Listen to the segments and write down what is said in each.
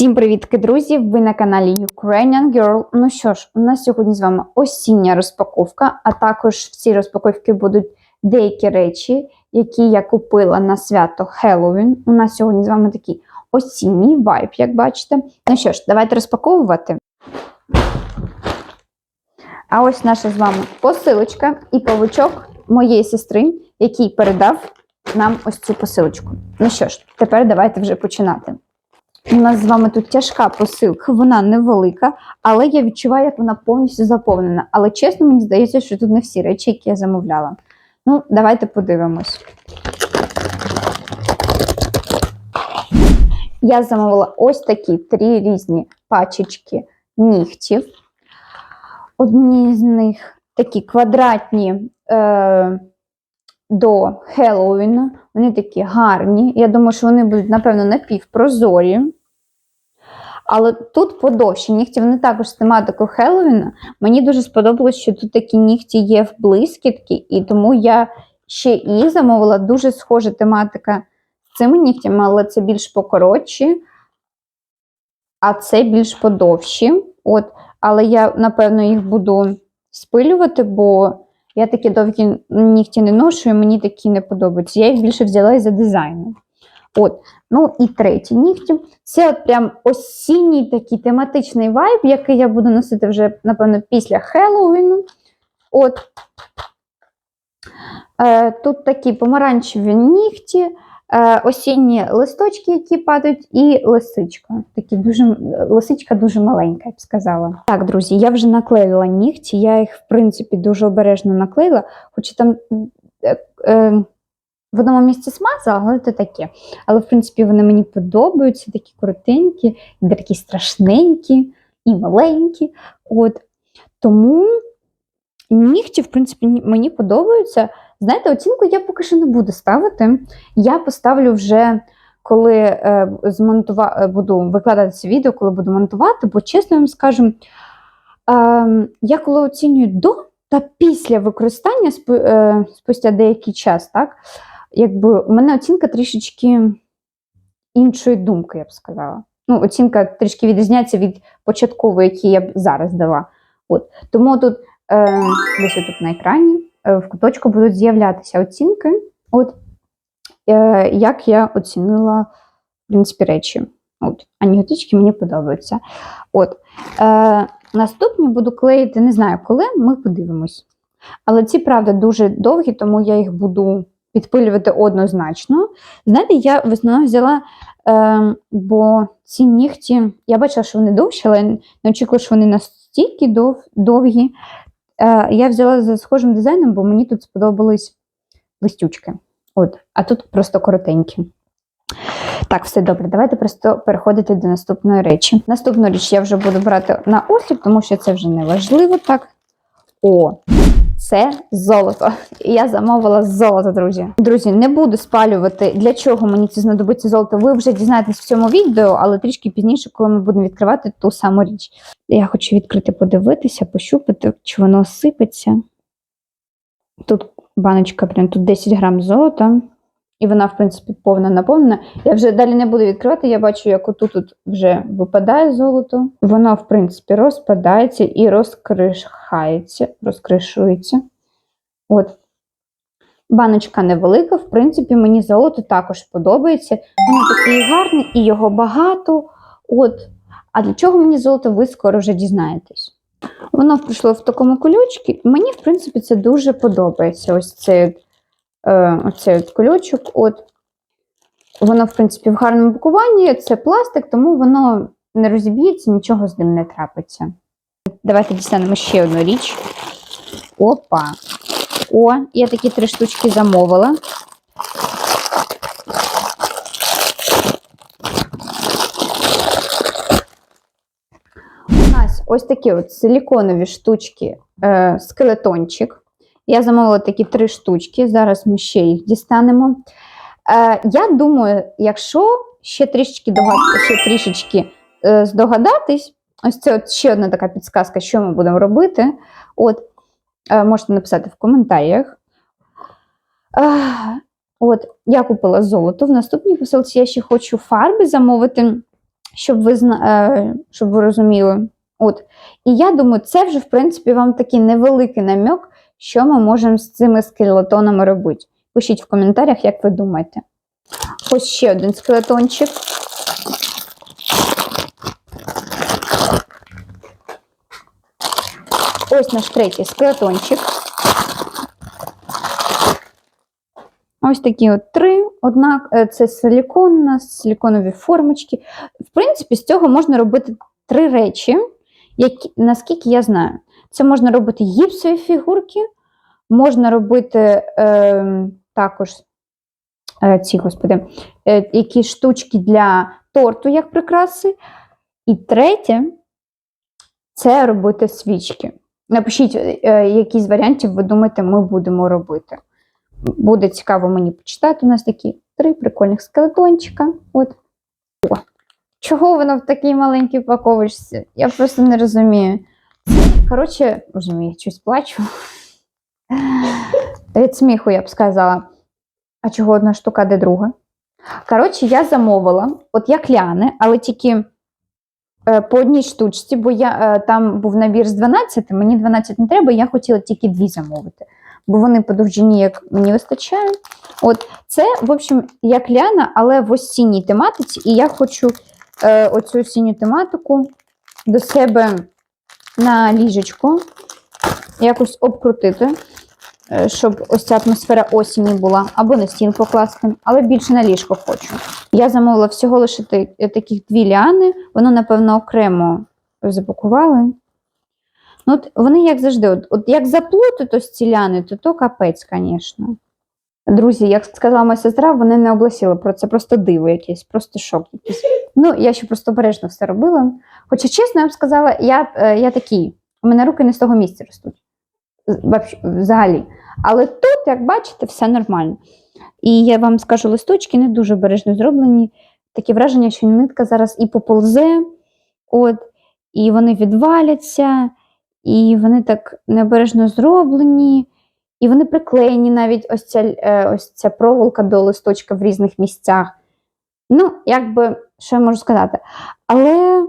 Всім привітки, друзі! Ви на каналі Ukrainian Girl. Ну що ж, у нас сьогодні з вами осіння розпаковка, а також в цій розпаковці будуть деякі речі, які я купила на свято Хеллоуін. У нас сьогодні з вами такий осінній вайб, як бачите. Ну що ж, давайте розпаковувати. А ось наша з вами посилочка і павучок моєї сестри, який передав нам ось цю посилочку. Ну що ж, тепер давайте вже починати. У нас з вами тут тяжка посилка, вона невелика, але я відчуваю, як вона повністю заповнена. Але чесно, мені здається, що тут не всі речі, які я замовляла. Ну, давайте подивимось. Я замовила ось такі три різні пачечки нігтів. Одні з них такі квадратні е, до Хеллоуіна. Вони такі гарні. Я думаю, що вони будуть, напевно, напівпрозорі. Але тут подовші нігті, вони також з тематикою Хеллоуіна. Мені дуже сподобалось, що тут такі нігті є в блискітки, і тому я ще і замовила дуже схожа тематика з цими нігтями, але це більш покоротші, а це більш подовші. От, але я, напевно, їх буду спилювати, бо я такі довгі нігті не ношу, і мені такі не подобаються. Я їх більше взяла із-за дизайну. От, ну і треті нігті. Це от прям осінній такий тематичний вайб, який я буду носити вже, напевно, після Хеллоуіну. От. Е, Тут такі помаранчеві нігті, осінні листочки, які падають, і лисичка. Такі дуже, лисичка дуже маленька, я б сказала. Так, друзі, я вже наклеїла нігті, я їх, в принципі, дуже обережно наклеїла, хоча там. Е, е, в одному місці смазала, але це таке. Але, в принципі, вони мені подобаються, такі коротенькі, такі страшненькі і маленькі. От. Тому нігті, в принципі, мені подобаються. Знаєте, оцінку я поки що не буду ставити. Я поставлю вже, коли е, змонтува... буду викладати це відео, коли буду монтувати, бо чесно вам скажу, е, я коли оцінюю до та після використання спу... е, спустя деякий час, так, якби у мене оцінка трішечки іншої думки, я б сказала. Ну, Оцінка трішки відрізняється від початкової, які я б зараз дала. От. Тому тут е, десь тут на екрані е, в куточку будуть з'являтися оцінки, от, е, як я оцінила в принципі, речі. От. Аніготички мені подобаються. От. Е, Наступні буду клеїти, не знаю коли, ми подивимось. Але ці, правда, дуже довгі, тому я їх буду підпилювати однозначно. Знаєте, я в основному взяла, е, бо ці нігті, я бачила, що вони довші, але не очікувала, що вони настільки дов, довгі. Е, Я взяла за схожим дизайном, бо мені тут сподобались листючки. От, А тут просто коротенькі. Так, все добре, давайте просто переходити до наступної речі. Наступну річ я вже буду брати на осліп, тому що це вже не важливо так. О, це золото. Я замовила золото, друзі. Друзі, не буду спалювати, для чого мені це знадобиться золото. Ви вже дізнаєтесь в цьому відео, але трішки пізніше, коли ми будемо відкривати ту саму річ. Я хочу відкрити, подивитися, пощупати, чи воно сипеться. Тут баночка, прям тут 10 грам золота. І вона, в принципі, повна наповнена. Я вже далі не буду відкривати, я бачу, як отут -от вже випадає золото. Воно, в принципі, розпадається і розкришається, розкришується. От. Баночка невелика, в принципі, мені золото також подобається. Воно такий гарний і його багато. От. А для чого мені золото, ви скоро вже дізнаєтесь. Воно прийшло в такому кульочці. Мені, в принципі, це дуже подобається. Ось цей оцей от кульочок. От. Воно, в принципі, в гарному пакуванні, це пластик, тому воно не розіб'ється, нічого з ним не трапиться. Давайте дістанемо ще одну річ. Опа! О, я такі три штучки замовила. У нас ось такі от силіконові штучки, е, скелетончик. Я замовила такі три штучки, зараз ми ще їх дістанемо. Е, Я думаю, якщо ще трішечки ще трішечки е, здогадатись, ось це от ще одна така підсказка, що ми будемо робити. От, е, Можете написати в коментарях. Е, от, Я купила золото. В наступній посилці я ще хочу фарби замовити. щоб ви, е, щоб ви розуміли. От. І я думаю, це вже, в принципі, вам такий невеликий намек, що ми можемо з цими скелетонами робити. Пишіть в коментарях, як ви думаєте. Ось ще один скелетончик. Ось наш третій скелетончик. Ось такі от три. Однак е, це силіконна, силіконові формочки. В принципі, з цього можна робити три речі, які, наскільки я знаю. Це можна робити гіпсові фігурки, можна робити е, також е, ці, господи, е, якісь штучки для торту, як прикраси. І третє це робити свічки. Напишіть, е, які з варіантів ви думаєте, ми будемо робити. Буде цікаво мені почитати. У нас такі три прикольних скелетончика. От. О, чого воно в такій маленькій упаковочці? Я просто не розумію. Коротше, я щось плачу. Від сміху я б сказала. А чого одна штука, де друга? Коротше, я замовила, от як ляни, але тільки е, по одній штучці, бо я, е, там був набір з 12, мені 12 не треба, я хотіла тільки дві замовити, бо вони по довжині, як мені вистачає. От це, в общем, як ляна, але в осінній тематиці, і я хочу е, оцю осінню тематику до себе на ліжечко якось обкрутити, е, щоб ось ця атмосфера осені була, або на стін покласти, але більше на ліжко хочу. Я замовила всього лише е, таких дві ліани, воно, напевно, окремо запакували. Ну, от вони, як завжди, от, от як заплутать ось ці ляни, то то капець, звісно. Друзі, як сказала моя сестра, вони не обласіли про це, просто диво якесь, просто шок якийсь. Ну, я ще просто обережно все робила. Хоча, чесно, я б сказала, я, е, я такий, у мене руки не з того місця ростуть. Взагалі. Але тут, як бачите, все нормально. І я вам скажу, листочки не дуже обережно зроблені. Таке враження, що нитка зараз і поползе, от, і вони відваляться, і вони так необережно зроблені, і вони приклеєні навіть ось ця, е, ось ця проволока до листочка в різних місцях. Ну, якби, що я можу сказати? Але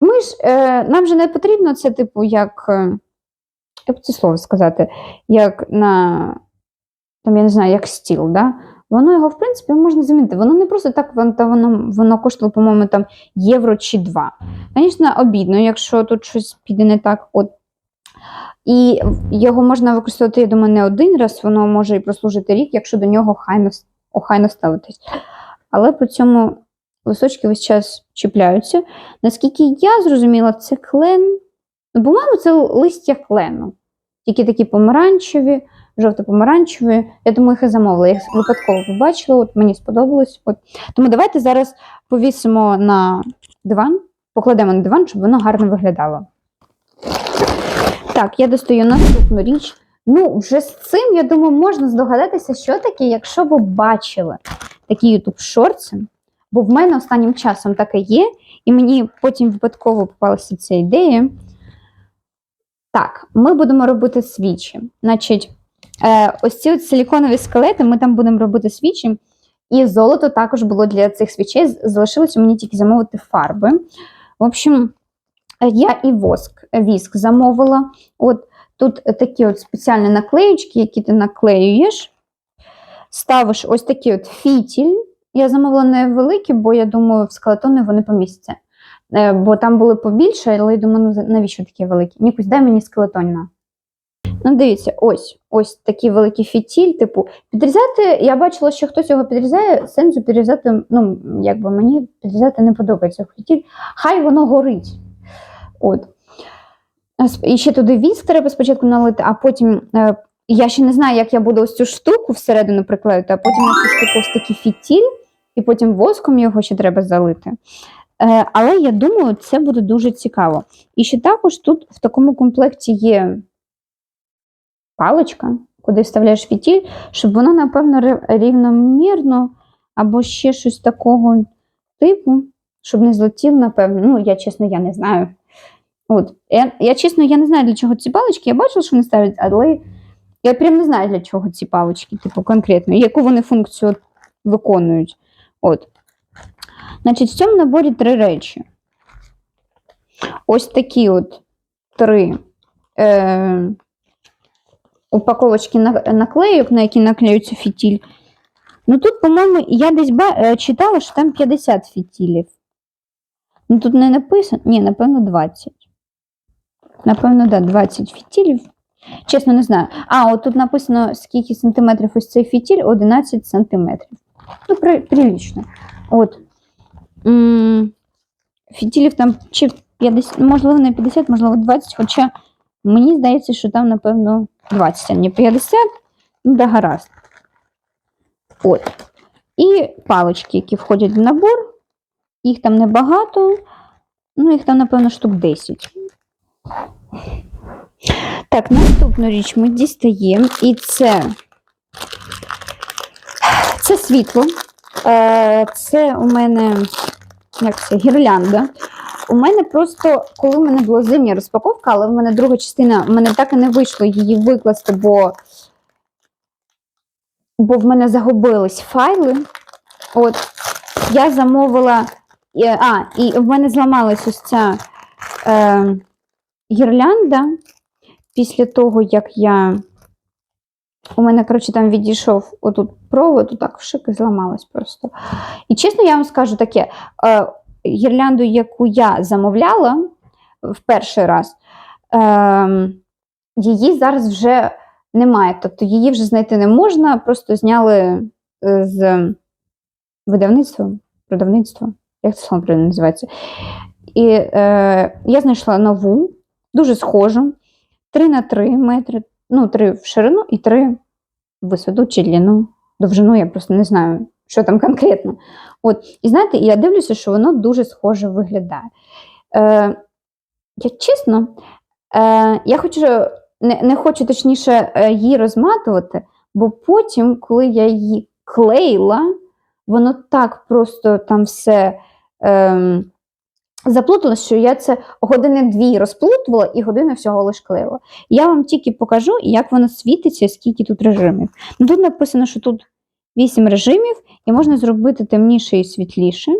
ми ж, е, нам же не потрібно це, типу, як, е, як це слово сказати, як на, там, я не знаю, як стіл, да? Воно його, в принципі, можна замінити. Воно не просто так, воно, воно коштувало, по-моєму, там євро чи два. Звісно, обідно, якщо тут щось піде не так. От. І його можна використовувати, я думаю, не один раз, воно може і прослужити рік, якщо до нього хайно, охайно ставитись. Але при цьому листочки весь час чіпляються. Наскільки я зрозуміла, це клен. Ну, по-моєму, це листя клену. Тільки такі помаранчеві, жовто-помаранчеві. Я думаю, їх і замовила. Я їх випадково побачила, от мені сподобалось. От. Тому давайте зараз повісимо на диван, покладемо на диван, щоб воно гарно виглядало. Так, я достаю наступну річ. Ну, вже з цим, я думаю, можна здогадатися, що таке, якщо ви бачили такі YouTube шорти, бо в мене останнім часом таке є, і мені потім випадково попалася ця ідея. Так, ми будемо робити свічі. Значить, е, ось ці от силіконові скелети, ми там будемо робити свічі. І золото також було для цих свічей. Залишилося мені тільки замовити фарби. В общем, я і воск, віск замовила. От тут такі от спеціальні наклеючки, які ти наклеюєш. Ставиш ось такий от фітіль. Я замовила невеликі, бо я думаю, в скелетони вони помістяться. Е, Бо там були побільше, але я думаю, ну навіщо такі великі? Нікусь дай мені скелетонна. Ну, дивіться, ось ось такий великий фітіль. Типу, підрізати, я бачила, що хтось його підрізає, сенсу підрізати, ну, якби мені підрізати не подобається фітіль. Хай воно горить. От. І ще туди віск треба спочатку налити, а потім. Е, я ще не знаю, як я буду ось цю штуку всередину приклеїти, а потім на цю штуку ось такий фітіль, і потім воском його ще треба залити. Е, але я думаю, це буде дуже цікаво. І ще також тут в такому комплекті є паличка, куди вставляєш фітіль, щоб воно, напевно, рівномірно або ще щось такого типу, щоб не злетів, напевно. Ну, я чесно, я не знаю. От. Я, я чесно, я не знаю, для чого ці палички. Я бачила, що вони ставлять, але я прям не знаю, для чого ці палички, типу, конкретно, яку вони функцію виконують. От. Значить, в цьому наборі три речі. Ось такі от три е, упаковочки на- наклейок, на які наклеюється фітіль. Ну тут, по-моєму, я десь е, читала, що там 50 фітілів. Ну тут не написано. Ні, напевно, 20. Напевно, да, 20 фітілів. Чесно, не знаю. А, от тут написано, скільки сантиметрів ось цей фітіль, 11 сантиметрів. Ну, при, прилично. От. М, Фітілів там чи 50, можливо, не 50, можливо, 20, хоча мені здається, що там, напевно, 20, а не 50. Ну, да, гаразд. От. І палички, які входять в набор. Їх там небагато. Ну, їх там, напевно, штук 10. Так, наступну річ ми дістаємо, і це, це світло. Е, Це у мене як це, гірлянда. У мене просто, коли в мене була зимня розпаковка, але в мене друга частина, в мене так і не вийшло її викласти, бо, бо в мене загубились файли. От, я замовила, а, і в мене зламалась ось ця е, гірлянда після того, як я. У мене, коротше, там відійшов отут провод, отак вшик і зламалась просто. І чесно, я вам скажу таке: е, гірлянду, яку я замовляла в перший раз, е, її зараз вже немає. Тобто її вже знайти не можна, просто зняли е, з видавництва, продавництва, як це слово називається. І е, я знайшла нову, дуже схожу, 3 на 3 метри, ну, 3 в ширину і 3 в висоту чи длину. Довжину я просто не знаю, що там конкретно. От. І знаєте, я дивлюся, що воно дуже схоже виглядає. Е, я чесно, е, я хочу, не, не хочу точніше е, її розматувати, бо потім, коли я її клеїла, воно так просто там все е, заплуталося, що я це години дві розплутувала і години всього лиш клеїла. Я вам тільки покажу, як воно світиться, скільки тут режимів. Ну, тут написано, що тут 8 режимів, і можна зробити темніше і світліше.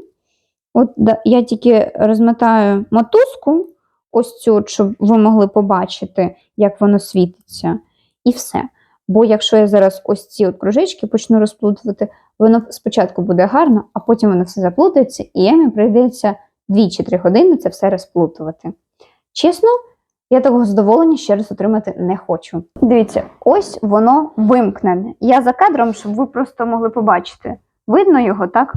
От да, я тільки розмотаю мотузку, ось цю, щоб ви могли побачити, як воно світиться, і все. Бо якщо я зараз ось ці от кружечки почну розплутувати, воно спочатку буде гарно, а потім воно все заплутається, і мені прийдеться 2 чи 3 години це все розплутувати. Чесно, я такого задоволення ще раз отримати не хочу. Дивіться, ось воно вимкнене. Я за кадром, щоб ви просто могли побачити. Видно його, так?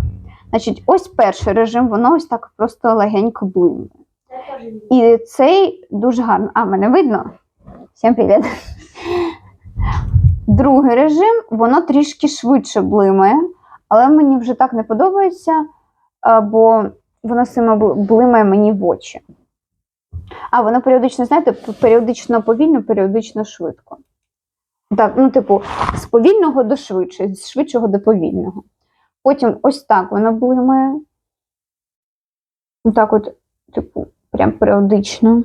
Значить, ось перший режим, воно ось так просто легенько блимає. І цей дуже гарно. А, мене видно? Всім привіт. Другий режим, воно трішки швидше блимає, але мені вже так не подобається, бо воно саме блимає мені в очі. А воно періодично, знаєте, періодично повільно, періодично швидко. Так, ну, типу, з повільного до швидше, з швидшого до повільного. Потім ось так воно блимає. Так от, типу, прям періодично.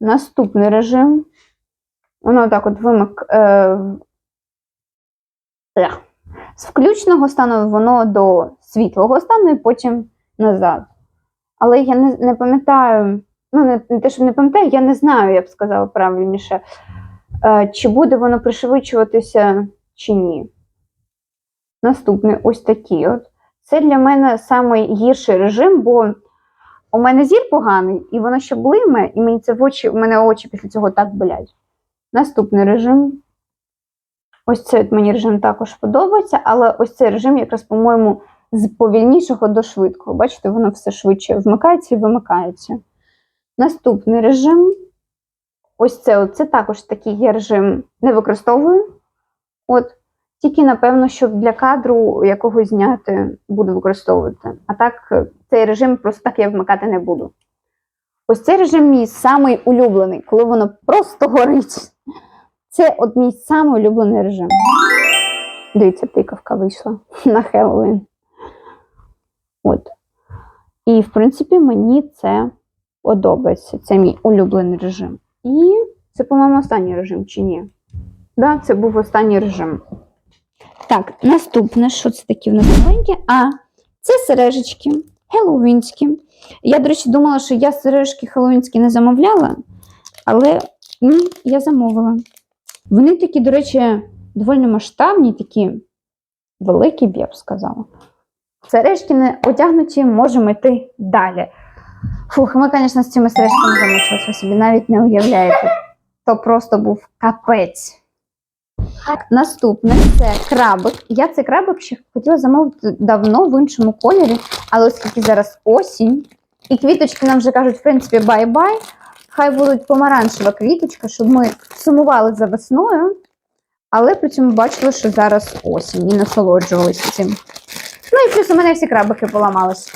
Наступний режим. Воно так от вимик. Е, з включеного стану воно до світлого стану і потім назад. Але я не, не пам'ятаю, ну, не, не те, що не пам'ятаю, я не знаю, я б сказала правильніше, е, чи буде воно пришвидшуватися, чи ні. Наступний ось такий от. Це для мене найгірший режим, бо у мене зір поганий, і воно ще блиме, і мені це в очі, у мене очі після цього так болять. Наступний режим. Ось цей от мені режим також подобається, але ось цей режим, якраз, по-моєму, з повільнішого до швидкого. Бачите, воно все швидше вмикається і вимикається. Наступний режим. Ось це, це також такий я режим не використовую. От, тільки, напевно, щоб для кадру якогось зняти буду використовувати. А так, е, цей режим просто так я вмикати не буду. Ось цей режим мій самий улюблений, коли воно просто горить. Це от мій самий улюблений режим. Дивіться, тикавка вийшла на Хеллоуін. От. І, в принципі, мені це подобається. Це мій улюблений режим. І це, по-моєму, останній режим, чи ні? Да, це був останній режим. Так, наступне, що це такі в нас маленькі? А, це сережечки. хеллоуінські. Я, до речі, думала, що я сережки хеллоуінські не замовляла, але ні, я замовила. Вони такі, до речі, доволі масштабні, такі великі, б я б сказала. Сережки не одягнуті, можемо йти далі. Фух, ми, звісно, з цими сережками замучилися, ви собі навіть не уявляєте. То просто був капець. Наступне це крабик. Я цей крабик ще хотіла замовити давно в іншому кольорі, але оскільки зараз осінь, і квіточки нам вже кажуть, в принципі, бай-бай. Хай будуть помаранчева квіточка, щоб ми сумували за весною, але при цьому бачили, що зараз осінь і насолоджувалися цим. Ну і плюс у мене всі крабики поламалися.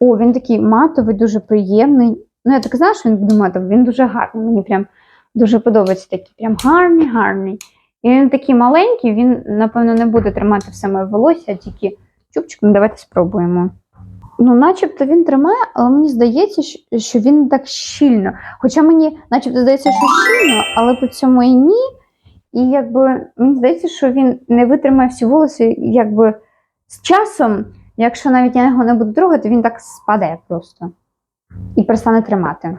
О, він такий матовий, дуже приємний. Ну, я так знала, що він буде матовий, він дуже гарний. Мені прям дуже подобається такий прям гарний, гарний. І він такий маленький, він, напевно, не буде тримати все моє волосся, тільки чубчик. Ну, давайте спробуємо. Ну, начебто він тримає, але мені здається, що- він так щільно. Хоча мені, начебто, здається, що щільно, але по цьому і ні. І якби мені здається, що він не витримає всі волоси, якби з часом, якщо навіть я його не буду трогати, він так спаде просто і перестане тримати.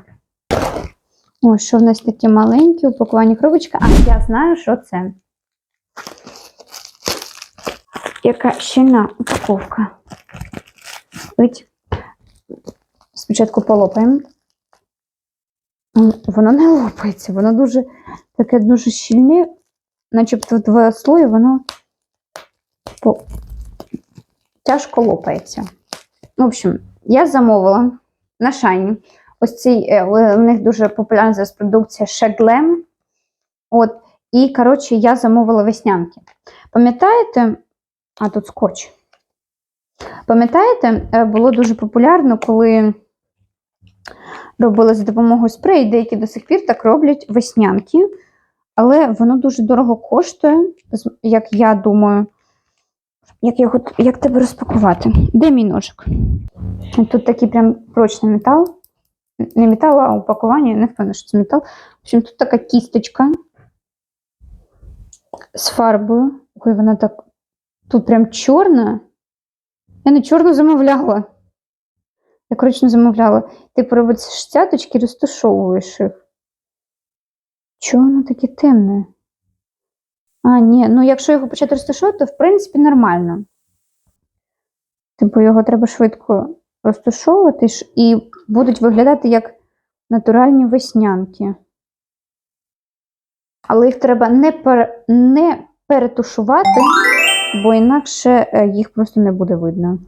О, що в нас такі маленькі упаковані коробочки. А я знаю, що це. Яка щільна упаковка. Ить. Спочатку полопаємо. Воно не лопається, воно дуже таке дуже щільне, начебто два слої, воно. Тяжко лопається. В общем, я замовила на шайні. Ось цей, е, у них дуже популярна зараз продукція Шеглем. От, і, коротше, я замовила веснянки. Пам'ятаєте, а тут скотч. Пам'ятаєте, е, було дуже популярно, коли робили за допомогою спрею, деякі до сих пір так роблять веснянки, але воно дуже дорого коштує, як я думаю. Як, його, як тебе розпакувати? Де мій ножик? Тут такий прям прочний метал. Не метал, а упакування, не впевнена, що це метал. В общем, тут така кісточка з фарбою. Ой, вона так. Тут прям чорна. Я не чорну замовляла. Я коричневу замовляла. Ти робиш цяточки, розташовуєш їх. Чого воно таке темне? А, ні, ну якщо його почати розташовувати, то в принципі нормально. Типу його треба швидко розташовувати і будуть виглядати як натуральні веснянки. Але їх треба не, пер... не перетушувати, бо інакше е, їх просто не буде видно.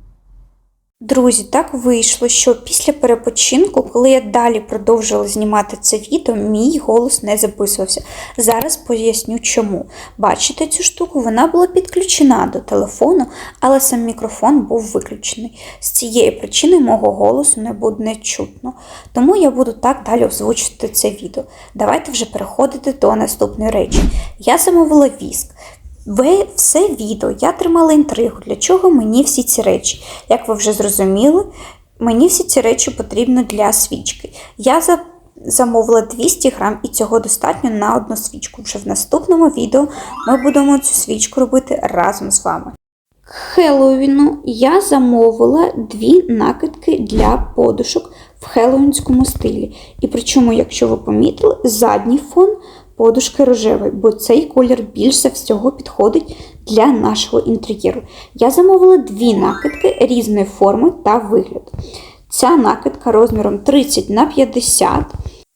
Друзі, так вийшло, що після перепочинку, коли я далі продовжувала знімати це відео, мій голос не записувався. Зараз поясню чому. Бачите цю штуку? Вона була підключена до телефону, але сам мікрофон був виключений. З цієї причини мого голосу не буде чутно. Тому я буду так далі озвучувати це відео. Давайте вже переходити до наступної речі. Я замовила віск. Все відео я тримала інтригу, для чого мені всі ці речі. Як ви вже зрозуміли, мені всі ці речі потрібно для свічки. Я за... замовила 200 грам і цього достатньо на одну свічку. Вже в наступному відео ми будемо цю свічку робити разом з вами. К Хеллоуіну я замовила дві накидки для подушок в хеллоуінському стилі. І причому, якщо ви помітили, задній фон подушки рожевий, бо цей колір більш за всього підходить для нашого інтер'єру. Я замовила дві накидки різної форми та вигляду. Ця накидка розміром 30 на 50.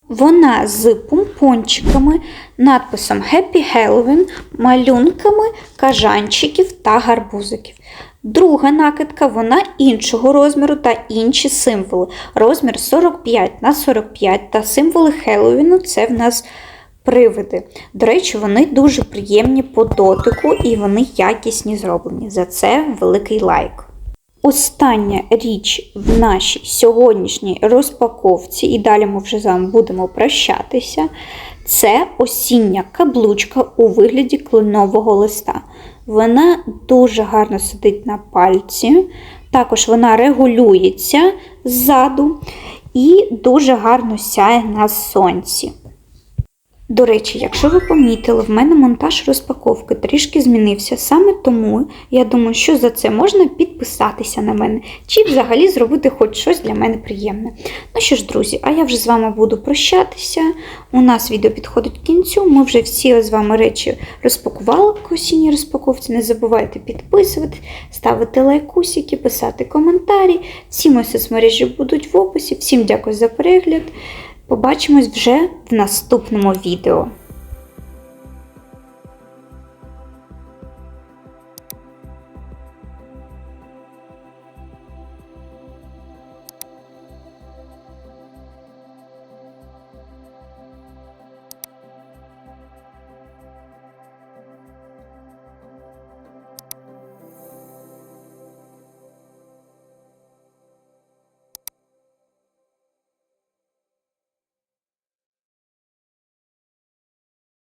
Вона з помпончиками, надписом Happy Halloween, малюнками кажанчиків та гарбузиків. Друга накидка вона іншого розміру та інші символи. Розмір 45 на 45 та символи Хеллоуіну це в нас привиди. До речі, вони дуже приємні по дотику і вони якісні зроблені. За це великий лайк. Остання річ в нашій сьогоднішній розпаковці, і далі ми вже з вами будемо прощатися. Це осіння каблучка у вигляді кленового листа. Вона дуже гарно сидить на пальці, також вона регулюється ззаду і дуже гарно сяє на сонці. До речі, якщо ви помітили, в мене монтаж розпаковки трішки змінився. Саме тому я думаю, що за це можна підписатися на мене чи взагалі зробити хоч щось для мене приємне. Ну що ж, друзі, а я вже з вами буду прощатися. У нас відео підходить к кінцю. Ми вже всі з вами речі розпакували к осінній розпаковці. Не забувайте підписувати, ставити лайкусики, писати коментарі. Всі мої соцмережі будуть в описі. Всім дякую за перегляд. Побачимось вже в наступному відео.